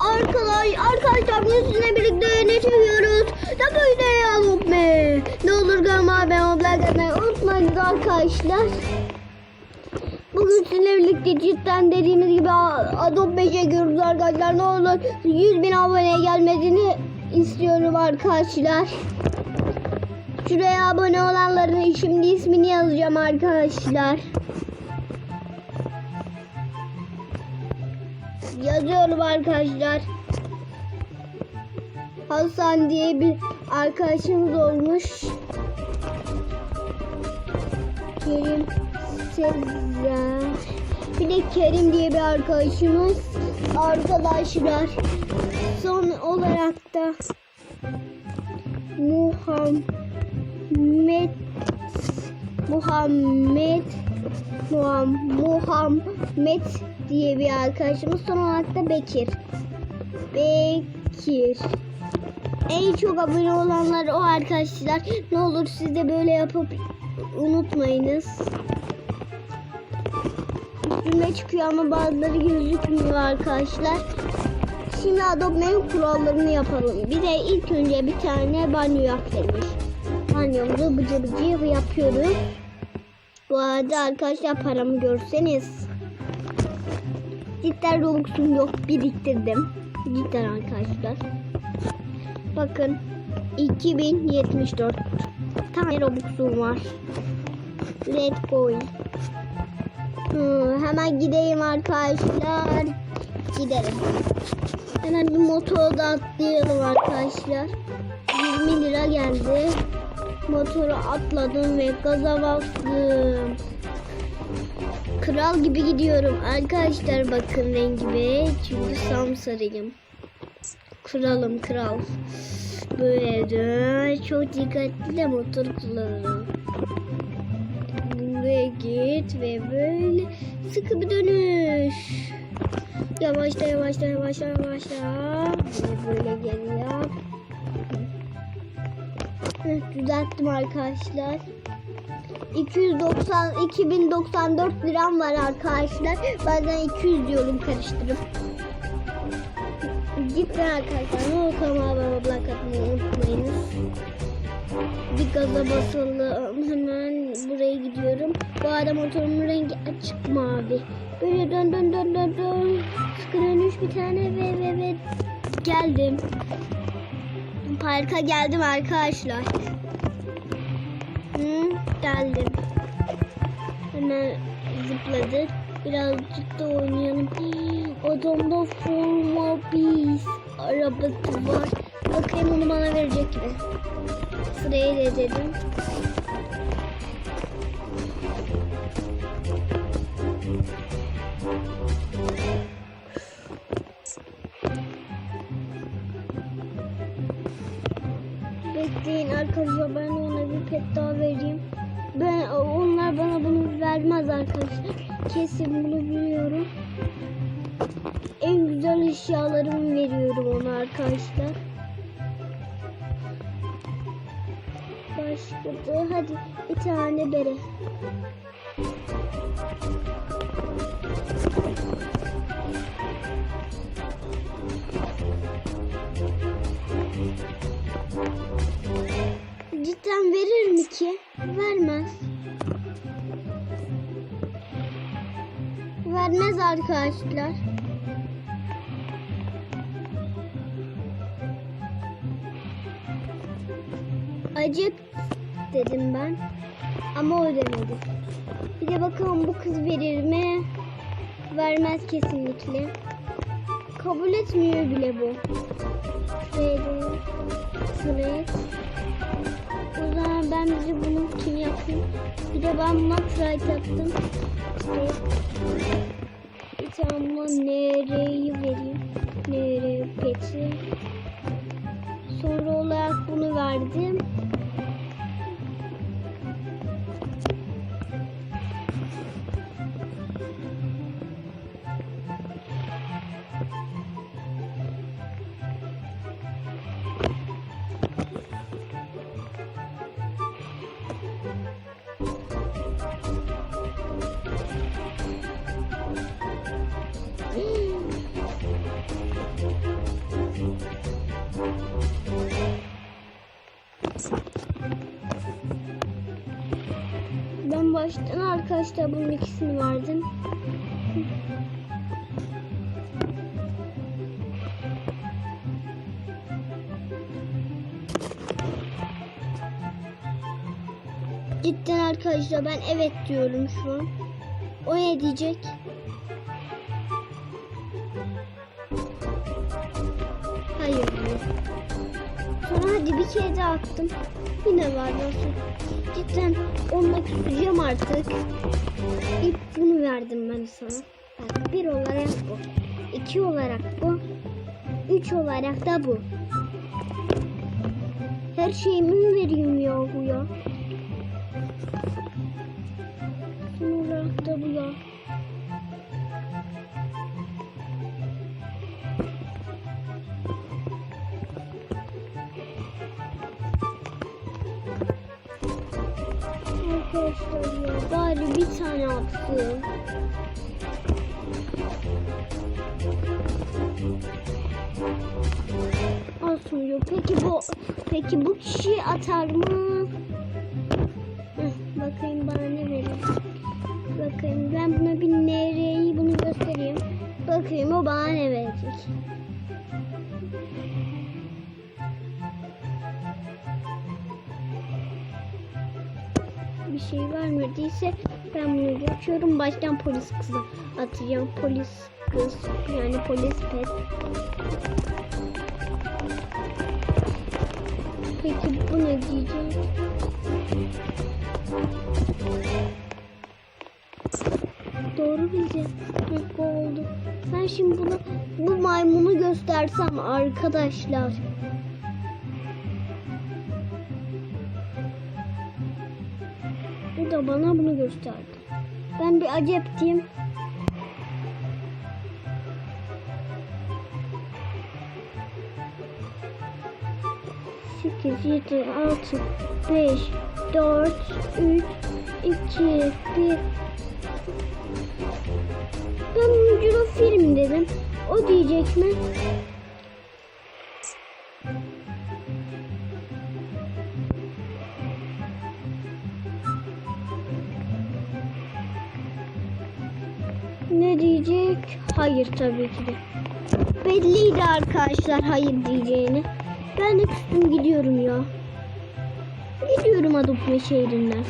arkadaş, arkadaşlar bugün sizinle birlikte ne çekiyoruz? Da böyle ya be. Ne olur kanalıma abone olmayı atmayı unutmayın arkadaşlar. Bugün sizinle birlikte cidden dediğimiz gibi Adobe çekiyoruz arkadaşlar. Ne olur 100 bin aboneye gelmesini istiyorum arkadaşlar. Şuraya abone olanların şimdi ismini yazacağım arkadaşlar. Yazıyorum arkadaşlar. Hasan diye bir arkadaşımız olmuş. Kerim Sezer. Bir de Kerim diye bir arkadaşımız. Arkadaşlar. Son olarak da Muhammed Muhammed Muham- Muhammed diye bir arkadaşımız. Son olarak da Bekir. Bekir. En çok abone olanlar o arkadaşlar. Ne olur siz de böyle yapıp unutmayınız. Üstüne çıkıyor ama bazıları gözükmüyor arkadaşlar. Şimdi Adobe'nin kurallarını yapalım. Bir de ilk önce bir tane banyo yap demiş. Banyomuzu bıcı bıcı yapıyoruz. Bu arada arkadaşlar paramı görseniz. Cidden Robux'um yok biriktirdim. Cidden arkadaşlar. Bakın 2074 tane Robux'um var. Let's go. Hmm, hemen gideyim arkadaşlar. Gidelim. Hemen bir motorda atlayalım arkadaşlar. 20 lira geldi. Motoru atladım ve gaza bastım. Kral gibi gidiyorum. Arkadaşlar bakın rengime. Çünkü samsarıyım. Kralım kral. Böyle de çok dikkatli de motor kullanırım. Ve git ve böyle sıkı bir dönüş. Yavaşla yavaşla yavaşla yavaşla. Böyle geliyor. Evet, düzelttim arkadaşlar. 290 2094 liram var arkadaşlar. Bazen 200 diyorum karıştırıp. Cidden arkadaşlar ne olur kanalıma abone olmayı unutmayınız. Bir gaza basalım. Hemen buraya gidiyorum. Bu arada motorumun rengi açık mavi. Böyle dön dön dön dön dön. Sıkı dönüş bir tane ve ve ve geldim. Parka geldim arkadaşlar. Hı, geldim. Hemen zıpladık. Birazcık da oynayalım. Adamda forma bis arabası var. Bakayım onu bana verecek mi? Sırayı da dedim. Bekleyin arkadaşlar ben ona bir pet daha vermez arkadaşlar. Kesin bunu biliyorum. En güzel eşyalarımı veriyorum ona arkadaşlar. Başka da hadi bir tane bere. Cidden verir mi ki? Vermez. Vermez arkadaşlar. Acık dedim ben. Ama o. Bir de bakalım bu kız verir mi? Vermez kesinlikle. Kabul etmiyor bile bu. Şöyle. Şuraya. O zaman ben bize bunu kim yapayım? Bir de ben buna try taktım. İşte buna nereyi vereyim. Nere peti. Sonra olarak bunu verdim. Baştan arkadaşlar bunun ikisini verdim. Cidden arkadaşlar ben evet diyorum şu an. O ne diyecek? Hayır diyor. Sonra hadi bir kere daha attım. Yine var olsun. Cidden onunla küseceğim artık. İlk bunu verdim ben sana. Bak bir olarak bu. iki olarak bu. Üç olarak da bu. Her şeyimi mi vereyim ya bu ya? Son olarak da bu ya. Bari bir tane atsın. Diyor. Peki bu peki bu kişi atar mı? Heh, bakayım bana ne verir. Bakayım ben buna bir nereyi bunu göstereyim. Bakayım o bana ne verecek. Vermediyse ben bunu geçiyorum. Baştan polis kızı atacağım. Polis kız yani polis pet. Peki bu ne diyecek? Doğru. Evet, bu oldu. Ben şimdi bunu bu maymunu göstersem arkadaşlar. Da bana bunu gösterdi. Ben bir aceptiyim. Sekiz, yedi, altı, beş, dört, üç, iki, bir. Ben film dedim. O diyecek mi? Ne diyecek? Hayır tabii ki de. Belliydi arkadaşlar hayır diyeceğini. Ben de küstüm gidiyorum ya. Gidiyorum Adopme şehrinden.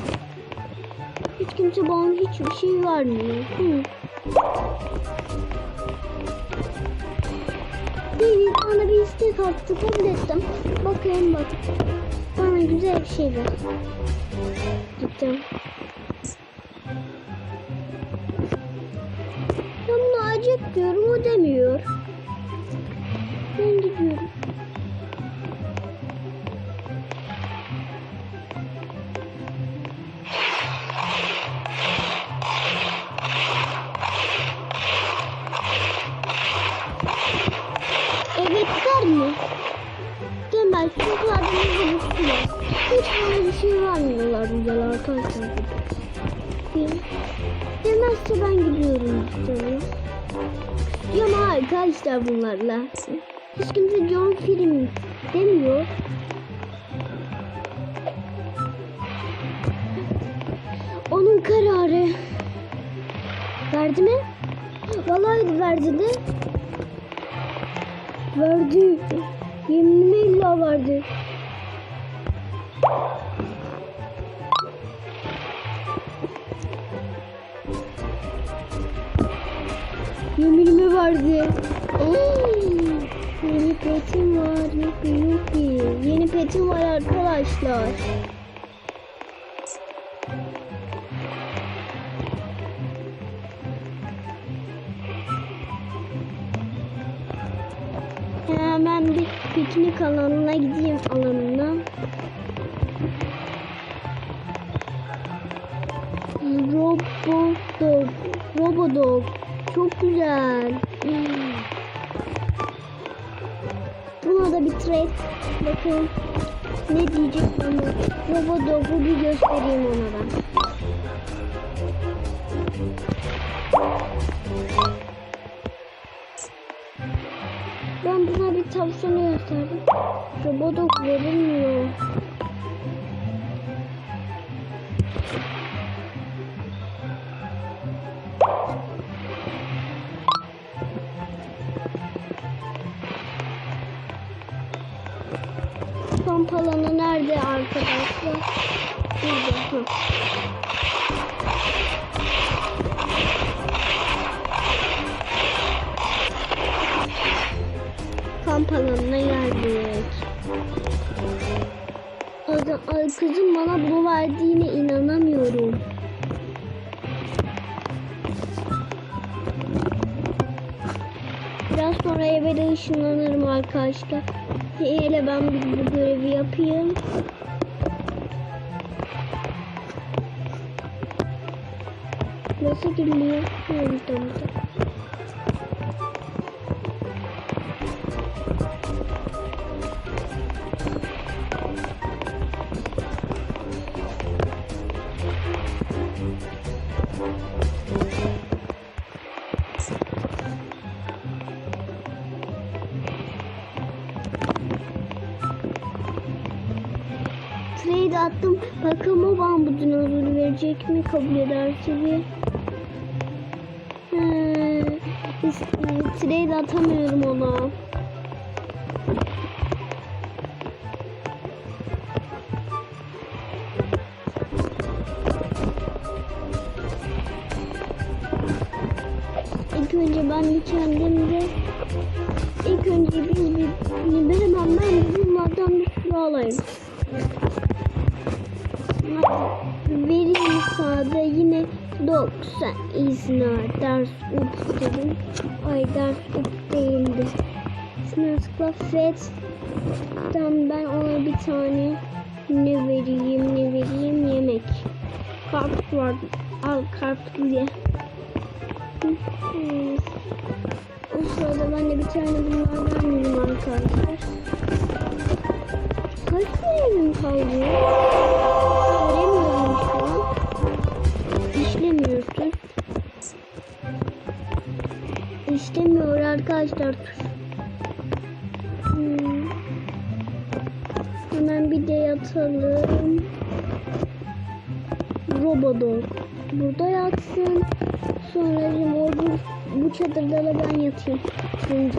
Hiç kimse bana hiçbir şey vermiyor. Hı. Beni bana bir istek attı kabul ettim. Bakayım bak. Bana güzel bir şey ver. Gittim. Acep diyorum o demiyor. Ben gidiyorum. Evet der mi? Demez çünkü adımızın üstüne. Hiç bana bir şey vermiyorlar güzel arkadaşlar. Demezse ben gidiyorum işte. Ama arkadaşlar bunlarla. Hiç kimse John film demiyor. Onun kararı. Verdi mi? Vallahi verdi de. Verdi. Yeminime illa verdi. Yeminime verdi. Oo, Yeni petim var. Yupi yupi. Yeni petim var arkadaşlar. Hemen bir piknik alanına gideyim alanına. Çok güzel. Buna da bir trade. Bakın ne diyecek bana. Robodog'u bir göstereyim ona ben. Ben buna bir tavşanı gösterdim. Robodog verilmiyor. Arkadaşlar? Burada. Hı. Kamp alanına geldik. Adam, kızım bana bunu verdiğine inanamıyorum. Biraz sonra eve de ışınlanırım arkadaşlar. Hele ben bu görevi yapayım. Evet, tamam, tamam. Trade attım. Bakalım o bana bu dinozoru verecek mi? Kabul ederse bir. Trade atamıyorum ona. İlk önce ben bir kendimde ilk önce biz bir ben hemen bunlardan bir sürü alayım. Vereyim sağda yine 90 izna ders up dedim. Ay ders up değildi. Şuna tıkla ben ona bir tane ne vereyim ne vereyim yemek. Karpuz var. Al karpuz ye. Hı, hı. O sırada ben de bir tane bunlardan yiyeyim arkadaşlar. Kaç görevim kaldı? İşlemiyor arkadaşlar. Hmm. Hemen bir de yatalım. Robodog. Burada yatsın. Sonra bu çadırda da ben yatayım. Hı,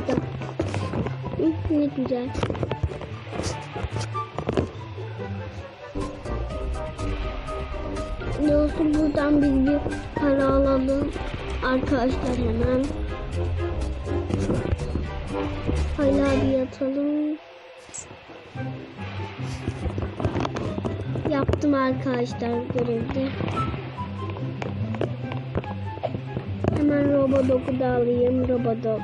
ne güzel. Dostum buradan biz bir para alalım. Arkadaşlar hemen. Hala bir yatalım. Yaptım arkadaşlar görevde. Hemen Robodog'u da alayım. Robodog.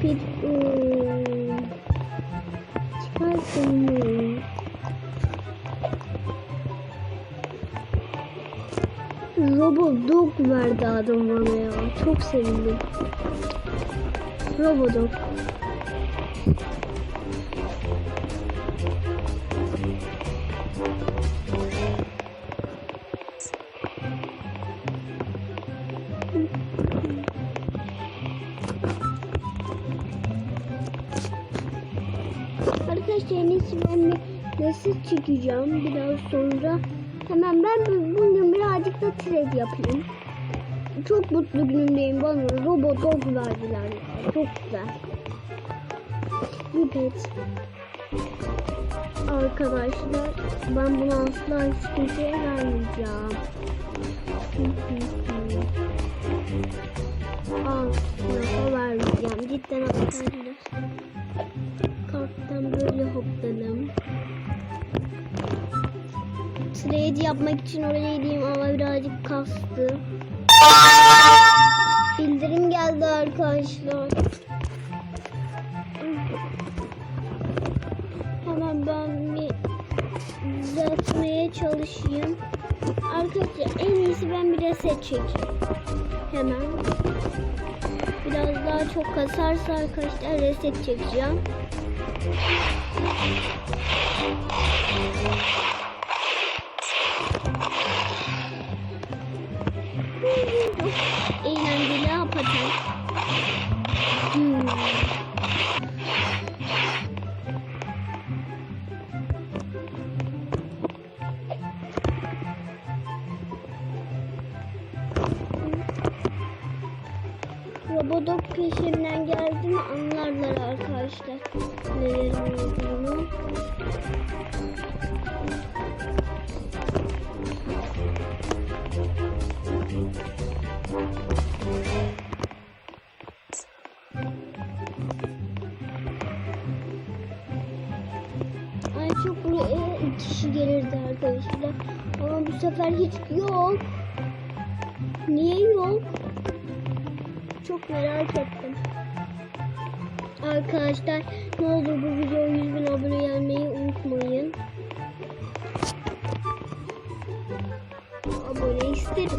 Pit... Hmm. Çıkarsın? Robodog verdi adam bana ya. Çok sevindim. Robodog. Arkadaşlar en iyisi ben nasıl çıkacağım biraz sonra. Hemen ben bu- bugün birazcık da trade yapayım. Çok mutlu günümdeyim bana robot dog verdiler. Çok güzel. Bir pet. Arkadaşlar ben bunu asla hiç kimseye vermeyeceğim. Asla vermeyeceğim. Cidden arkadaşlar. Karttan böyle hopladım. Trade yapmak için oraya gideyim ama birazcık kastı. Bildirim geldi arkadaşlar. Hemen ben bir düzeltmeye çalışayım. Arkadaşlar en iyisi ben bir reset çekeyim. Hemen. Biraz daha çok kasarsa arkadaşlar reset çekeceğim. Peşimden geldi mi anlarlar arkadaşlar. Nelerin olduğunu. Ay çok buraya kişi gelirdi arkadaşlar. Ama bu sefer hiç yok. Niye yok? Çok merak ettim. Arkadaşlar ne olur bu videoya 100 bin abone gelmeyi unutmayın. Abone isteriz.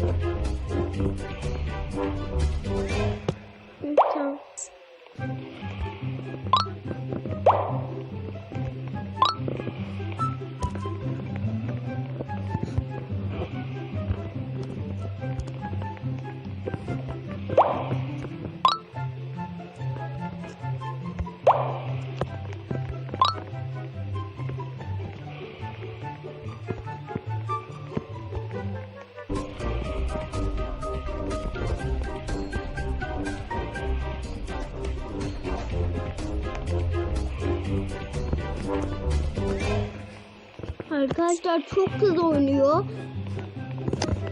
Hı, Arkadaşlar çok kız oynuyor.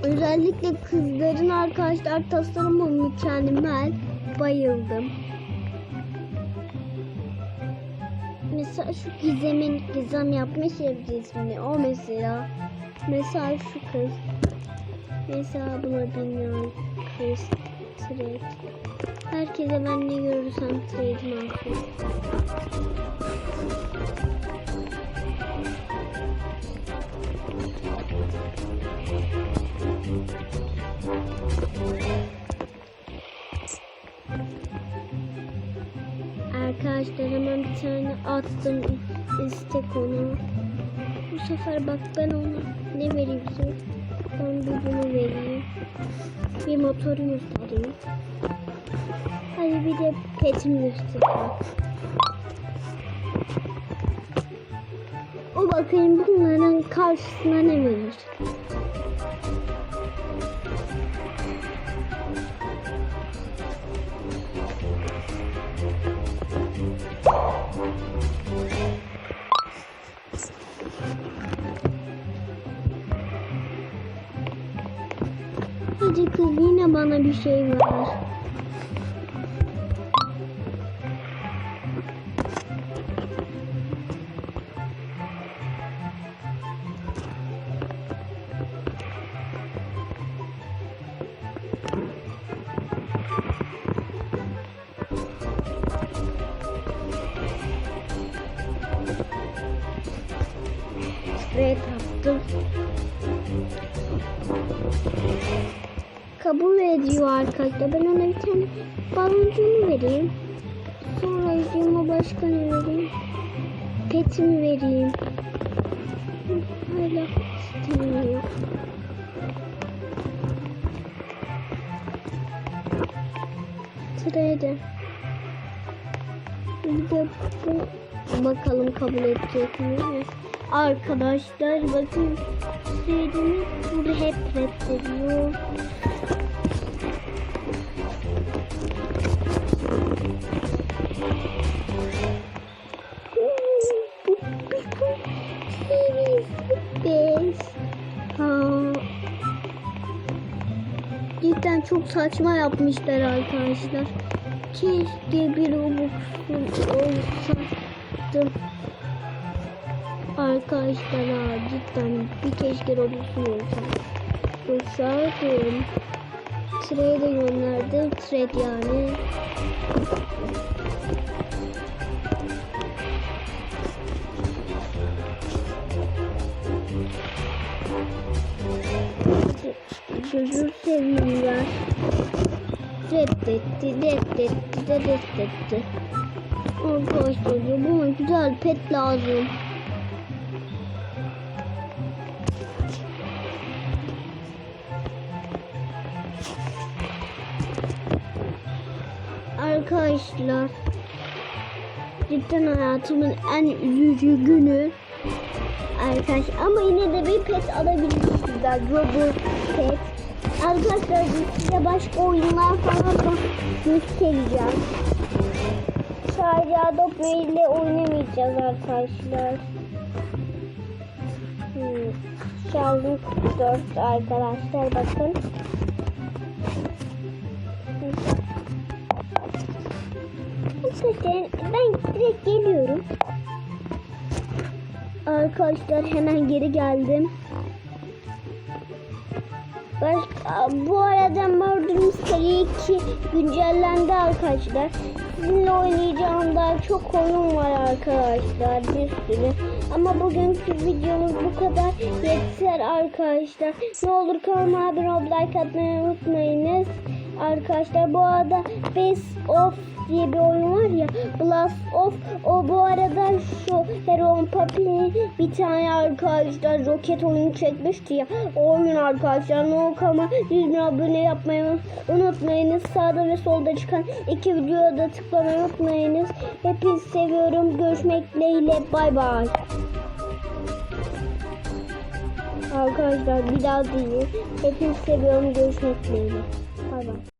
Özellikle kızların arkadaşlar tasarımı mükemmel. Bayıldım. Mesela şu Gizem'in Gizem yapmış ya. O mesela. Mesela şu kız. Mesela buna bilmiyorum. Kız. Trade. Herkese ben ne görürsem trade'imi atıyorum. Arkadaşlar hemen bir tane attım istek onu. Bu sefer bak ben ona ne vereyim size? Ben bir bunu vereyim. Bir motoru göstereyim. Hadi bir de petimi göstereyim. O bakayım bunların karşısına ne verir? Bana bir şey ver. Arkadaşlar. Ben ona bir tane baloncuğunu vereyim. Sonra yüzüğüme başka ne vereyim? Petimi vereyim. Hala istemiyor. Sıraya Bir de bu bakalım kabul edecek mi? Arkadaşlar bakın söylediğimi burada hep reddediyor. Saçma yapmışlar arkadaşlar. Keşke bir Robux'um olsaydı. Arkadaşlar ha, cidden bir keşke Robux'um olsaydı. Olsaydım. Trade gönderdim. Trade yani. çocuğu sevmem ben. Reddetti, reddetti, de reddetti. Arkadaşlar bana güzel pet lazım. Arkadaşlar cidden hayatımın en üzücü günü arkadaş ama yine de bir pet alabiliriz güzel robot pet Arkadaşlar size başka oyunlar falan da göstereceğim. Sadece Adobe ile oynamayacağız arkadaşlar. Hmm. Şarjım 44 arkadaşlar bakın. Arkadaşlar ben direkt geliyorum. Arkadaşlar hemen geri geldim. Bu arada Murder Mystery 2 güncellendi arkadaşlar. Sizinle oynayacağım daha çok oyun var arkadaşlar bir sürü. Ama bugünkü videomuz bu kadar yeter arkadaşlar. Ne olur kanalıma abone olup like atmayı unutmayınız. Arkadaşlar bu arada Best of diye bir oyun var ya Blast of. O bu arada şu Heron Papi'nin bir tane arkadaşlar roket oyunu çekmişti ya. O oyun arkadaşlar olur ama 100 bin abone yapmayı unutmayınız. Sağda ve solda çıkan iki videoya da tıklamayı unutmayınız. Hepinizi seviyorum. Görüşmek dileğiyle. Bay bay. Arkadaşlar bir daha değil. Hepinizi seviyorum. Görüşmek dileğiyle. Bay bay.